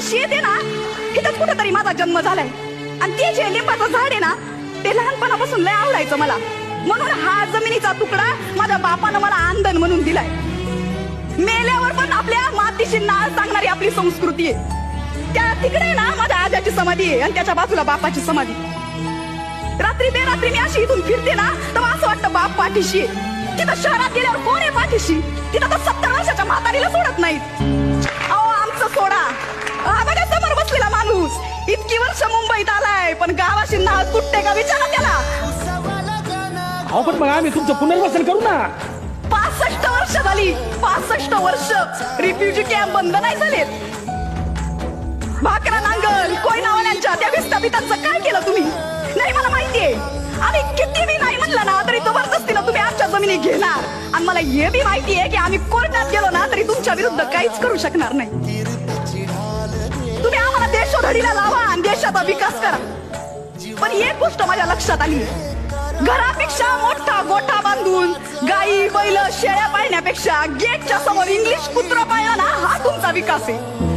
वर्षी येते ना इथंच कुठंतरी माझा जन्म झालाय. आणि ते जे लिंबाचं झाड आहे ना ते लहानपणापासून लय आवडायचं मला. म्हणून हा जमिनीचा तुकडा माझ्या बापानं मला आंदन म्हणून दिलाय. मेल्यावर पण आपल्या मातीशी नाळ सांगणारी आपली संस्कृती आहे. त्या तिकडे ना माझ्या आजाची समाधी आहे आणि त्याच्या बाजूला बापाची समाधी. रात्री बेरात्री मी अशी इथून फिरते ना तर असं वाटतं बाप पाठीशी तिथं शहरात गेल्यावर कोण आहे पाठीशी? तिथं तर सत्तर वर्षाच्या म्हातारीला सोडत नाहीत. इतकी वर्ष मुंबईत आलाय पण गावाशी नाळ तुटते का? विचारा त्याला. अहो पण मग आम्ही तुमचं पुनर्वसन करू ना. पासष्ट वर्ष झाली. पासष्ट वर्ष. रिफ्युजी कॅम्प बंद नाही झालेत. भाकरा नांगल कोयनावाल्यांच्या त्या विस्थापितांचं काय केलं तुम्ही? नाही मला माहितीये. आणि किती मी नाही म्हणलं ना तरी जबरदस्तीनं तुम्ही आमच्या जमिनी घेणार. आणि मला हे बी माहितीये की आम्ही कोर्टात गेलो ना तरी तुमच्या विरुद्ध काहीच करू शकणार नाही. तुम्ही आम्हाला देशोधडीला लावा. देशाचा विकास करा. पण एक गोष्ट माझ्या लक्षात आली. घरापेक्षा मोठा गोठा बांधून गाई बैल शेळ्या पाळण्यापेक्षा गेटच्या समोर इंग्लिश कुत्र पाळला ना हा तुमचा विकास आहे.